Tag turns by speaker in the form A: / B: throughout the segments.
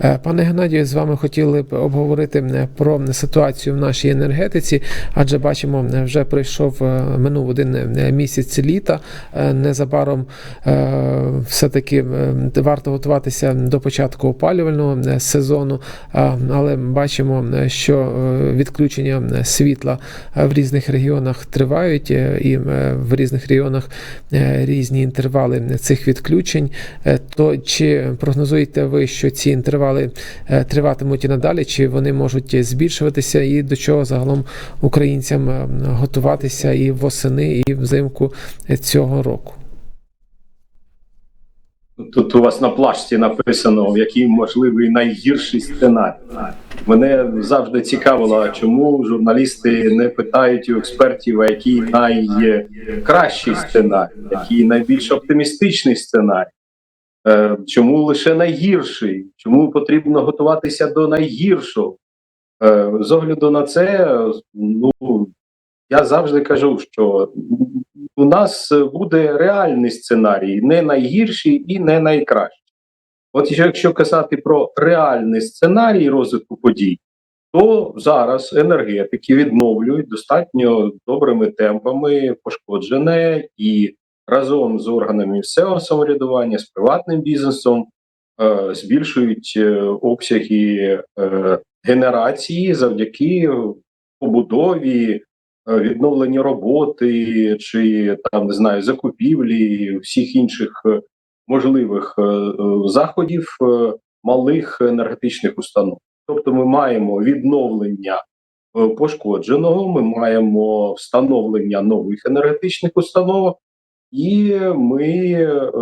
A: Е, Пане Геннадію, з вами хотіли б обговорити е, про ситуацію в нашій енергетиці, адже бачимо, е, вже пройшов минув один місяць літа. Незабаром е, все-таки е, варто готуватися до початку опалювального сезону, але бачимо, що відключення світла в різних регіонах тривають, і в різних регіонах різні інтервали цих відключень. То чи прогнозуєте ви, що ці інтервали е, триватимуть і надалі, чи вони можуть збільшуватися, і до чого загалом українцям е, готуватися і восени, і взимку е, цього року?
B: Тут у вас на плашці написано, який можливий найгірший сценарій. Мене завжди цікавило, чому журналісти не питають у експертів, який найкращий сценарій, який найбільш оптимістичний сценарій. Е, Чому лише найгірший? Чому потрібно готуватися до найгіршого? Е, З огляду на це, ну я завжди кажу, що у нас буде реальний сценарій, не найгірший і не найкращий. От якщо казати про реальний сценарій розвитку подій, то зараз енергетики відновлюють достатньо добрими темпами пошкоджене і разом з органами місцевого самоврядування, з приватним бізнесом е, збільшують е, обсяги е, генерації завдяки побудові, відновленню роботи чи там не знаю закупівлі всіх інших можливих заходів малих енергетичних установ. Тобто, ми маємо відновлення пошкодженого, ми маємо встановлення нових енергетичних установ, і ми е,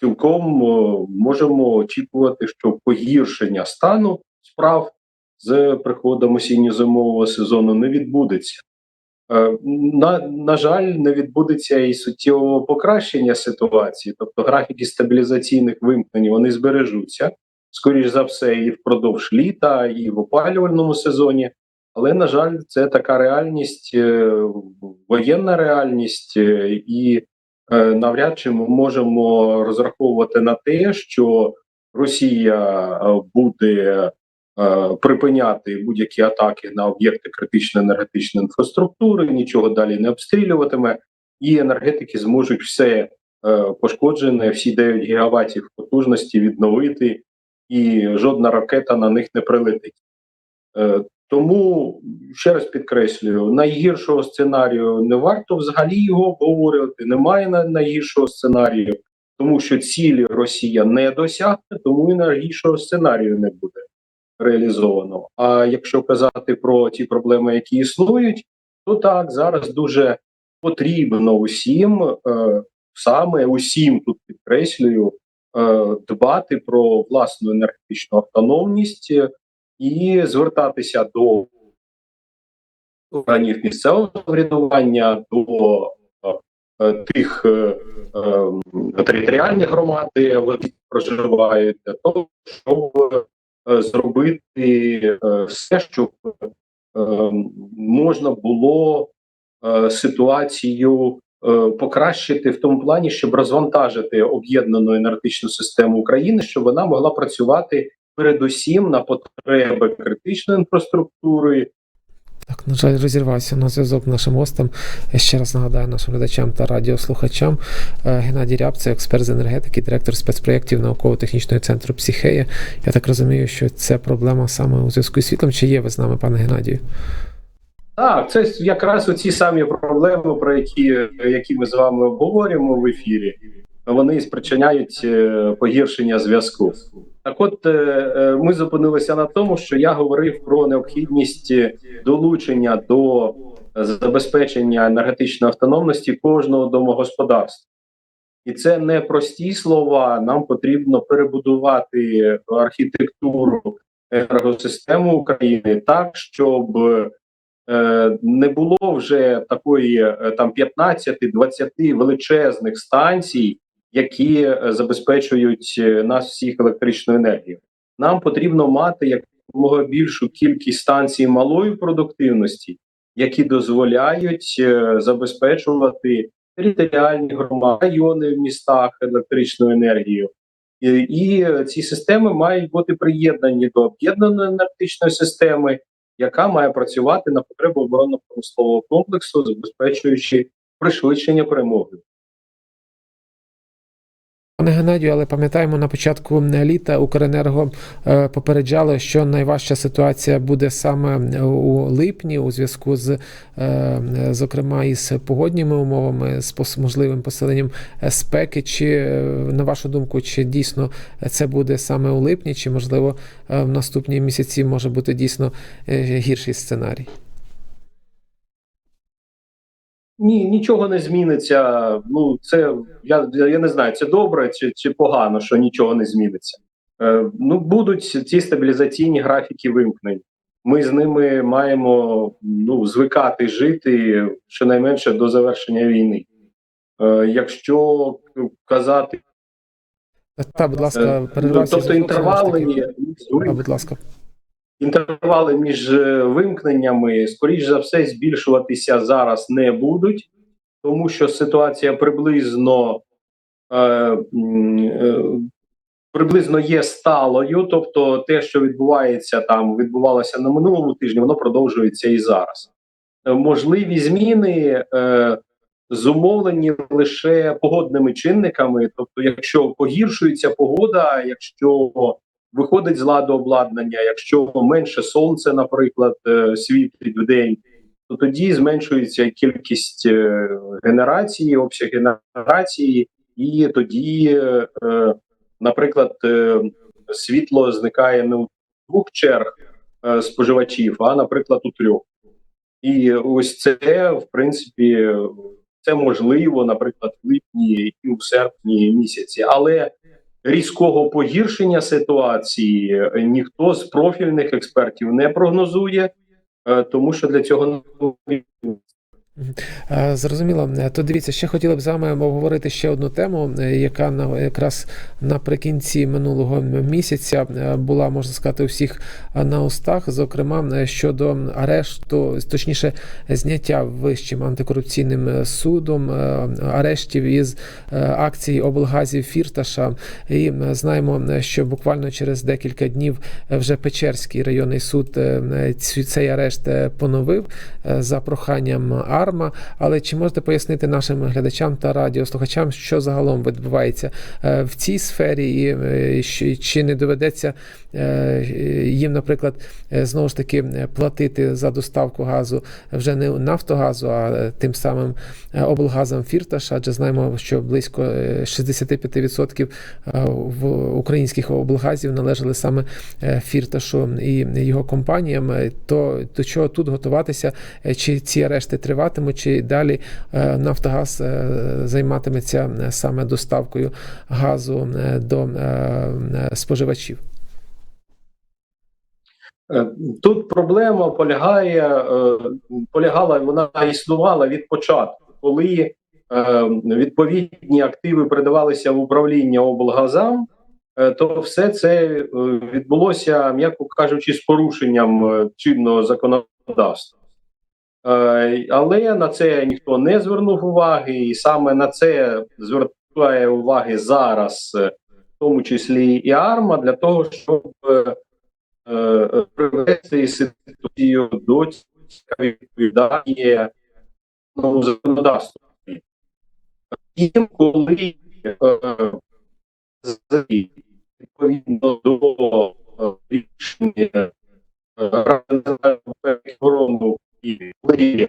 B: цілком е, можемо очікувати, що погіршення стану справ з приходом осінньо-зимового сезону не відбудеться. Е, На, на жаль, не відбудеться і суттєвого покращення ситуації, тобто графіки стабілізаційних вимкнень вони збережуться, скоріш за все, і впродовж літа, і в опалювальному сезоні. Але, на жаль, це така реальність, е, воєнна реальність, е, і е, навряд чи ми можемо розраховувати на те, що Росія буде припиняти будь-які атаки на об'єкти критичної енергетичної інфраструктури, нічого далі не обстрілюватиме, і енергетики зможуть все пошкоджене, всі 9 гігаватів потужності відновити, і жодна ракета на них не прилетить. Тому ще раз підкреслюю: найгіршого сценарію не варто взагалі його обговорювати. Немає на- найгіршого сценарію, тому що цілі Росія не досягне, тому і найгіршого сценарію не буде реалізовано. А якщо казати про ті проблеми, які існують, то так зараз дуже потрібно усім, е, саме усім тут підкреслюю, е, дбати про власну енергетичну автономність і звертатися до органів місцевого самоврядування, до е, тих е, е, територіальних громад, де проживають, для того, щоб е, зробити е, все, щоб е, можна було е, ситуацію покращити в тому плані, щоб розвантажити об'єднану енергетичну систему України, щоб вона могла працювати передусім на потреби критичної інфраструктури,
A: Так, на жаль, розірвався на зв'язок нашим гостем. Я ще раз нагадаю нашим глядачам та радіослухачам. Е, Геннадій Рябце, експерт з енергетики, директор спецпроєктів науково-технічного центру Психея. Я так розумію, що це проблема саме у зв'язку з світлом. Чи є ви з нами, пане Геннадію?
B: Так, це якраз оці самі проблеми, про які, які ми з вами обговорюємо в ефірі. Вони спричиняють е, погіршення зв'язку. Так, от е, е, ми зупинилися на тому, що я говорив про необхідність долучення до забезпечення енергетичної автономності кожного домогосподарства. І це не прості слова. Нам потрібно перебудувати архітектуру енергосистеми України так, щоб не було вже такої там 15-20 величезних станцій, які е, забезпечують е, нас всіх електричною енергією. Нам потрібно мати якомога більшу кількість станцій малої продуктивності, які дозволяють е, забезпечувати територіальні громади, райони в містах електричною енергією. І, ці системи мають бути приєднані до об'єднаної енергетичної системи, яка має працювати на потребу оборонно-промислового комплексу, забезпечуючи пришвидшення перемоги.
A: Пане Геннадію, але пам'ятаємо, на початку літа Укренерго е, попереджало, що найважча ситуація буде саме у липні у зв'язку з, е, зокрема, із погодніми умовами, з можливим посиленням спеки. Чи е, на вашу думку, чи дійсно це буде саме у липні, чи можливо в наступні місяці може бути дійсно гірший сценарій?
B: Ні, нічого не зміниться. Ну, це я, я не знаю, це добре чи, чи погано, що нічого не зміниться. Е, ну, будуть ці стабілізаційні графіки вимкнень. Ми з ними маємо ну, звикати жити щонайменше до завершення війни. Е, якщо казати,
A: Та, будь ласка,
B: е,
A: перервався
B: тобто інтервали
A: А, будь ласка.
B: Інтервали між е, вимкненнями, скоріш за все, збільшуватися зараз не будуть, тому що ситуація приблизно е, е, приблизно є сталою. Тобто, те, що відбувається там, відбувалося на минулому тижні, воно продовжується і зараз. Е, Можливі зміни е, зумовлені лише погодними чинниками. Тобто, якщо погіршується погода, якщо виходить з ладу обладнання, якщо менше сонце, наприклад, е, світить в день, то тоді зменшується кількість е, генерації, обсяг генерації, і тоді, е, наприклад, світло зникає не у двох черг споживачів, а, наприклад, у трьох. І ось це, в принципі, це можливо, наприклад, в липні і в серпні місяці, але різкого погіршення ситуації е, ніхто з профільних експертів не прогнозує, е, тому що для цього
A: Зрозуміло. Е, То дивіться, ще хотіли б з вами обговорити ще одну тему, е, яка на якраз наприкінці минулого місяця е, була, можна сказати, у всіх на устах, зокрема щодо арешту, точніше, зняття вищим антикорупційним судом арештів із акцій облгазів Фірташа. І знаємо, що буквально через декілька днів вже Печерський районний суд цей арешт поновив за проханням АРМА. Але чи можете пояснити нашим глядачам та радіослухачам, що загалом відбувається е, в цій сфері, і е, чи не доведеться е, їм, наприклад, знову ж таки платити за доставку газу вже не Нафтогазу, а тим самим облгазам Фірташ, адже знаємо, що близько е, 65% е, в українських облгазів належали саме Фірташу і його компаніям. То до чого тут готуватися? Чи ці арешти триватимуть, чи далі е, Нафтогаз е, займатиметься е, саме доставкою газу до споживачів?
B: Тут проблема полягає, полягала, вона існувала від початку, коли відповідні активи передавалися в управління облгазам, то все це відбулося, м'яко кажучи, з порушенням чинного законодавства. Е, Але на це ніхто не звернув уваги, і саме на це звертає уваги зараз, е, в тому числі і АРМА, для того, щоб е, привести ситуацію до відповідає ну, законодавству. І коли відповідно до рішення Ради безпеки і коли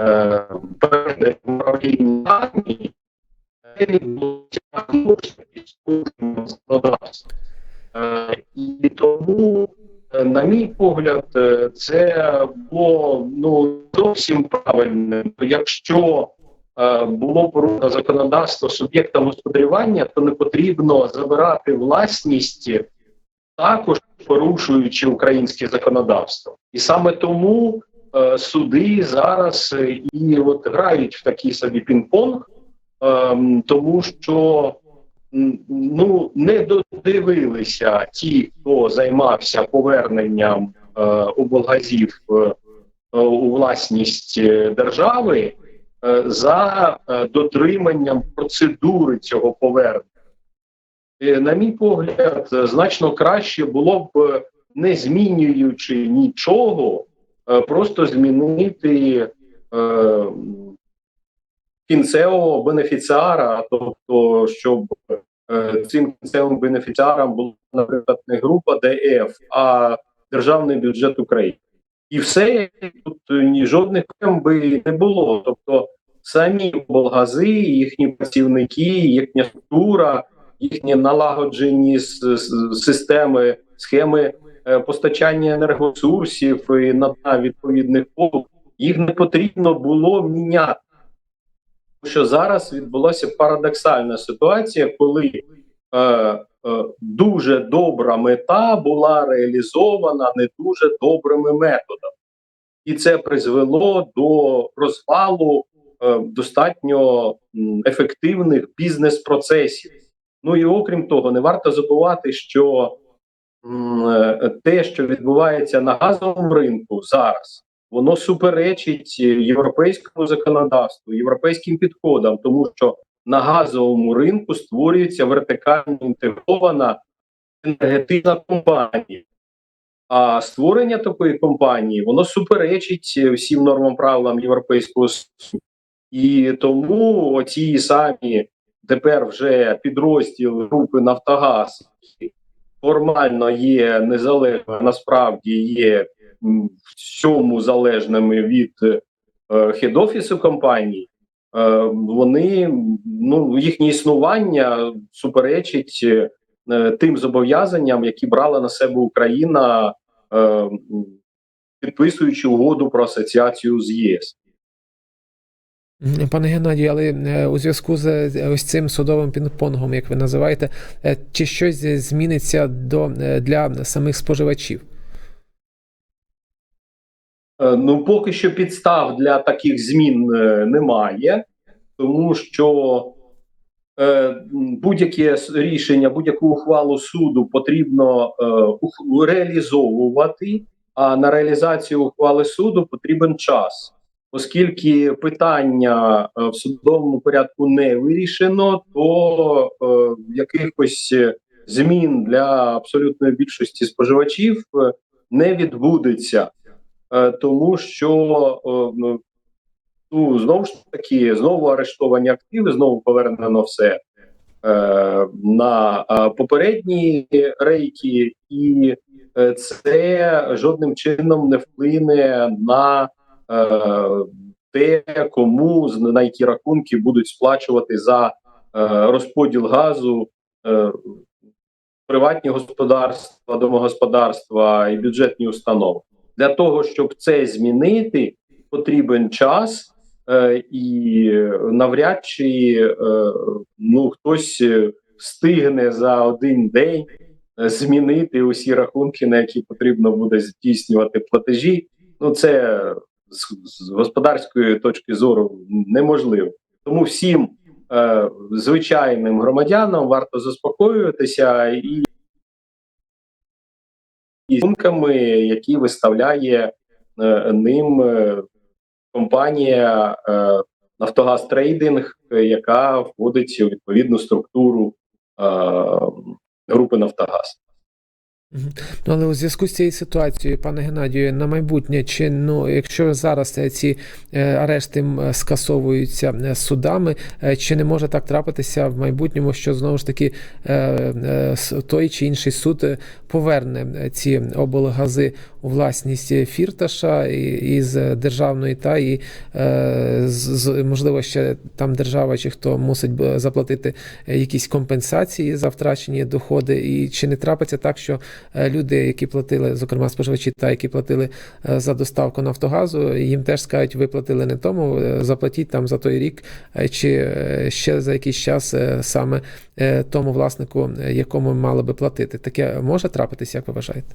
B: е, перейде управління армії, законодавства. І тому, е, на мій погляд, е, це було ну зовсім правильним. Якщо було порушено законодавство суб'єкта господарювання, то не потрібно забирати власність, також порушуючи українське законодавство. І саме тому суди зараз е, і от грають в такий собі пінг-понг, ем, тому що ну не додивилися ті, хто займався поверненням е, облгазів е, е, у власність е, держави е, за е, дотриманням процедури цього повернення. е, на мій погляд, е, значно краще було б, е, не змінюючи нічого, е, просто змінити е, кінцевого бенефіціара, тобто, щоб е, цим кінцевим бенефіціаром була, наприклад, не група ДФ, а державний бюджет України. І все тут е, ні жодних би не було. Тобто самі облгази, їхні працівники, їхня структура, їхні налагоджені системи, схеми е, постачання енергоресурсів і надання відповідних послуг, їх не потрібно було міняти. Тому що зараз відбулася парадоксальна ситуація, коли е, е, дуже добра мета була реалізована не дуже добрими методами, і це призвело до розвалу е, достатньо ефективних бізнес-процесів. Ну і окрім того, не варто забувати, що е, те, що відбувається на газовому ринку зараз, воно суперечить е, європейському законодавству, європейським підходам, тому що на газовому ринку створюється вертикально інтегрована енергетична компанія. А створення такої компанії воно суперечить е, всім нормам правилам Європейського Союзу. І тому оці самі тепер вже підрозділ групи Нафтогаз які формально є незалежними, насправді є м, в цьому залежними від е, хед-офісу компанії. Е, вони ну їхнє існування суперечить е, тим зобов'язанням, які брала на себе Україна, підписуючи угоду про асоціацію з ЄС.
A: Пане Геннадію, але е, у зв'язку з ось цим судовим пінг-понгом, як ви називаєте, е, чи щось зміниться до, е, для самих споживачів?
B: Ну, поки що підстав для таких змін немає, тому що будь-яке рішення, будь-яку ухвалу суду потрібно реалізовувати, а на реалізацію ухвали суду потрібен час. Оскільки питання е, в судовому порядку не вирішено, то е, якихось е, змін для абсолютної більшості споживачів не відбудеться. Тому що ну, знову ж таки знову арештовані активи, знову повернено все на попередні рейки, і це жодним чином не вплине на те, кому на які рахунки будуть сплачувати за е, розподіл газу. Е, Приватні господарства, домогосподарства і бюджетні установи для того, щоб це змінити, потрібен час, е, і навряд чи е, ну хтось е, встигне за один день е, змінити усі рахунки, на які потрібно буде здійснювати платежі. Ну це з, господарської точки зору неможливо. Тому всім е, звичайним громадянам варто заспокоюватися і і рахунками, які виставляє е, ним е, компанія е, Нафтогаз Трейдинг, яка входить у відповідну структуру е, групи Нафтогаз.
A: Ну, але у зв'язку з цією ситуацією, пане Геннадію, на майбутнє, чи ну, якщо зараз е, ці е, арешти скасовуються е, судами, чи не може так трапитися в майбутньому, що знову ж таки той чи інший суд поверне ці облгази у власність фірташа із державної та і з, можливо ще там держава чи хто мусить заплатити якісь компенсації за втрачені доходи, і чи не трапиться так, що люди, які платили, зокрема споживачі, та які платили е, за доставку Нафтогазу, їм теж скажуть, ви платили не тому, е, заплатіть там за той рік, е, чи е, ще за якийсь час е, саме е, тому власнику, е, якому мали би платити. Таке може трапитися, як ви вважаєте?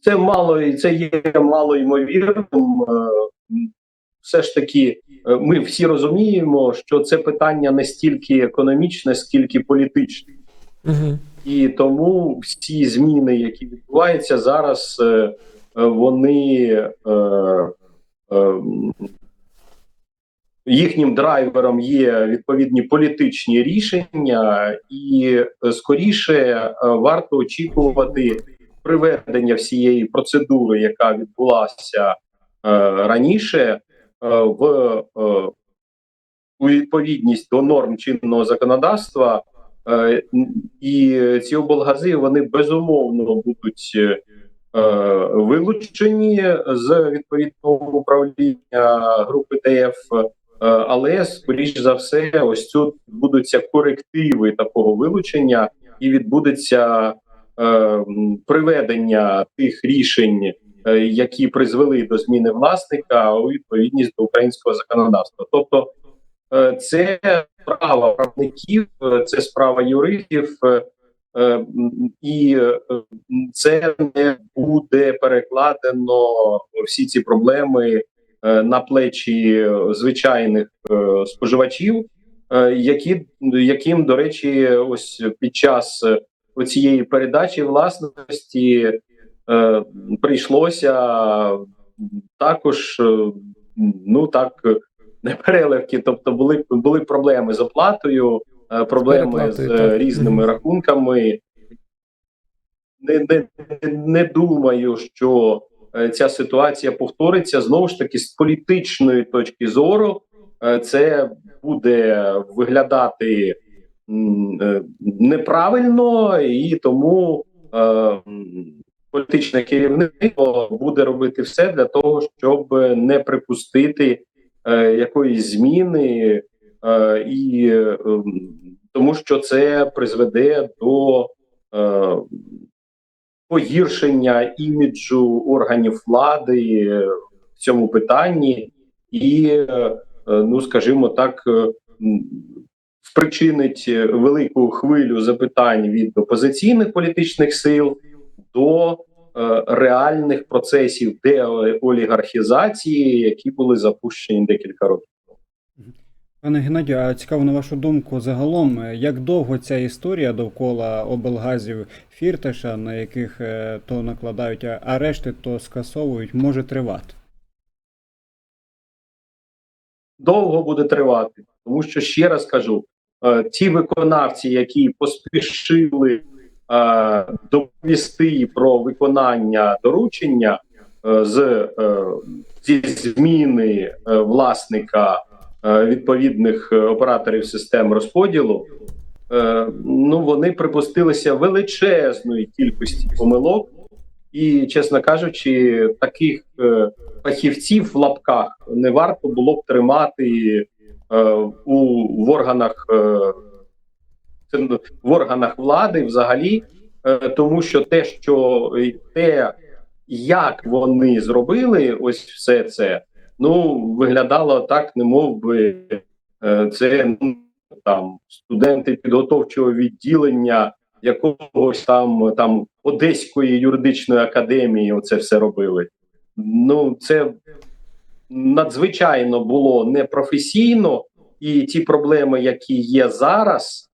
B: Це мало і це є мало ймовірним. Е, Все ж таки, е, ми всі розуміємо, що це питання не стільки економічне, скільки політичне.
A: Угу.
B: І тому всі зміни, які відбуваються зараз, е, вони е, е, їхнім драйвером є відповідні політичні рішення, і скоріше варто очікувати приведення всієї процедури, яка відбулася раніше, в у відповідність до норм чинного законодавства. Е, І ці облгази вони безумовно будуть е, вилучені з відповідного управління групи ДФ. Е, Але скоріш за все, ось тут будуться корективи такого вилучення, і відбудеться е, приведення тих рішень, е, які призвели до зміни власника у відповідність до українського законодавства. Тобто, е, це справа правників, це справа юристів, е, е, і е, це не буде перекладено всі ці проблеми на плечі звичайних споживачів, які яким, до речі, ось під час цієї передачі власності прийшлося також, ну так, непереливки, тобто були були проблеми з оплатою, е, проблеми з
A: переплатою,
B: е, різними рахунками. Не, не, не думаю, що е, ця ситуація повториться знову ж таки з політичної точки зору. Це буде виглядати неправильно, і тому е, політичне керівництво буде робити все для того, щоб не припустити якоїсь зміни, е, і е, тому що це призведе до е, погіршення іміджу органів влади е, в цьому питанні, і, е, е, ну скажімо так, е, спричинить е, велику хвилю запитань від опозиційних політичних сил до е, реальних процесів деолігархізації, які були запущені декілька років.
C: Пане Геннадію, а цікаво на вашу думку, загалом, е, як довго ця історія довкола облгазів Фірташа, на яких е, то накладають арешти, то скасовують, може тривати?
B: довго буде тривати, тому що ще раз кажу: е, ті виконавці, які поспішили е, доповісти про виконання доручення е, з е, зі зміни е, власника е, відповідних е, операторів систем розподілу. е, Ну, вони припустилися величезної кількості помилок, і, чесно кажучи, таких е, фахівців в лапках не варто було б тримати е, у в органах е, в органах влади взагалі, е, тому що те, що те, як вони зробили ось все це, ну виглядало так, не мов би е, це ну, там студенти підготовчого відділення якогось там там Одеської юридичної академії. Оце все робили. Ну це надзвичайно було непрофесійно, і ті проблеми, які є зараз,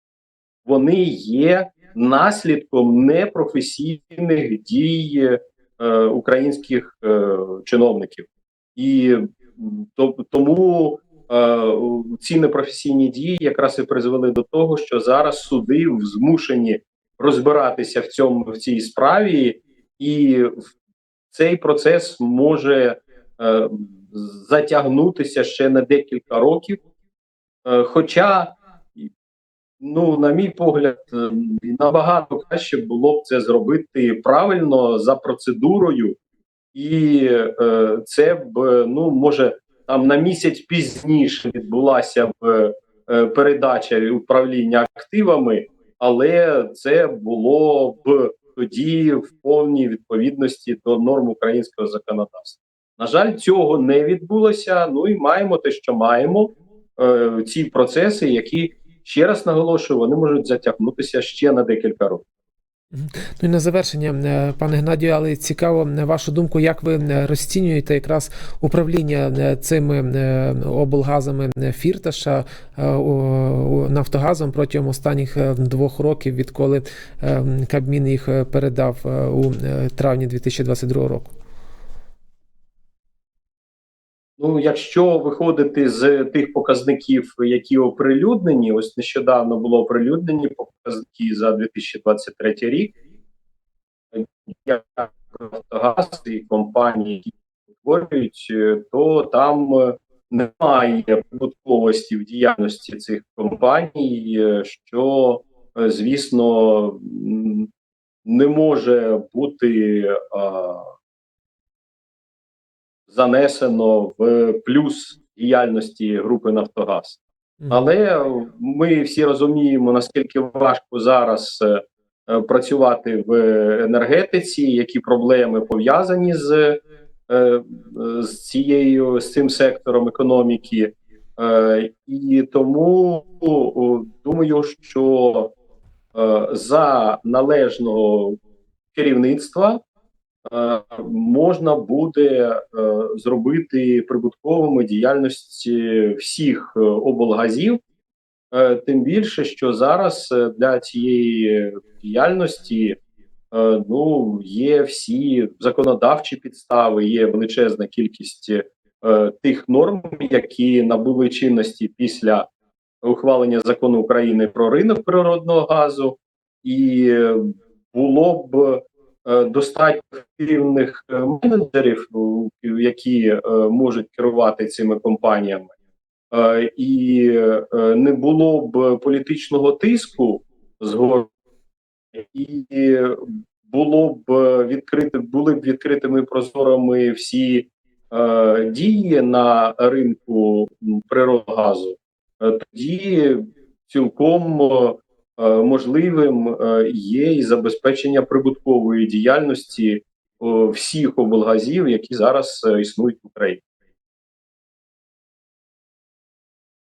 B: вони є наслідком непрофесійних дій е, українських е, чиновників, і то, тому е, ці непрофесійні дії якраз і призвели до того, що зараз суди змушені розбиратися в цьому в цій справі, і цей процес може е, затягнутися ще на декілька років. Е, хоча, ну, на мій погляд, е, набагато краще було б це зробити правильно за процедурою, і е, це б, ну, може, там на місяць пізніше відбулася б е, передача управління активами, але це було б тоді в повній відповідності до норм українського законодавства. На жаль, цього не відбулося. Ну і маємо те, що маємо. Е, ці процеси, які ще раз наголошую, вони можуть затягнутися ще на декілька років.
A: Ну і на завершення, е, пане Геннадію, але цікаво е, вашу думку, як ви е, розцінюєте якраз управління цими облгазами Фірташа Нафтогазом протягом останніх двох років, відколи Кабмін їх передав у травні 2022 року.
B: Ну, якщо виходити з тих показників, які оприлюднені, ось нещодавно було оприлюднені показники за 2023 рік. Я Нафтогаз і компанії, які утворюють, е, то там е, немає прибутковості в діяльності цих компаній, е, що, звісно, не може бути а, занесено в плюс діяльності групи Нафтогаз. Але ми всі розуміємо, наскільки важко зараз е, працювати в енергетиці, які проблеми пов'язані з, е, з цією з цим сектором економіки. Е, І тому думаю, що за належного керівництва можна буде е, зробити прибутковими діяльності всіх е, облгазів, Е, тим більше, що зараз е, для цієї діяльності е, ну є всі законодавчі підстави, є величезна кількість е, тих норм, які набули чинності після ухвалення закону України про ринок природного газу, і е, було б е, достатньо ефективних е, менеджерів, які е, можуть керувати цими компаніями, е, і е, не було б політичного тиску згодом, і було б відкрите, були б відкритими прозорими всі е, дії на ринку природного газу, е, тоді цілком е, можливим е, є і забезпечення прибуткової діяльності е, всіх облгазів, які зараз е, існують в Україні.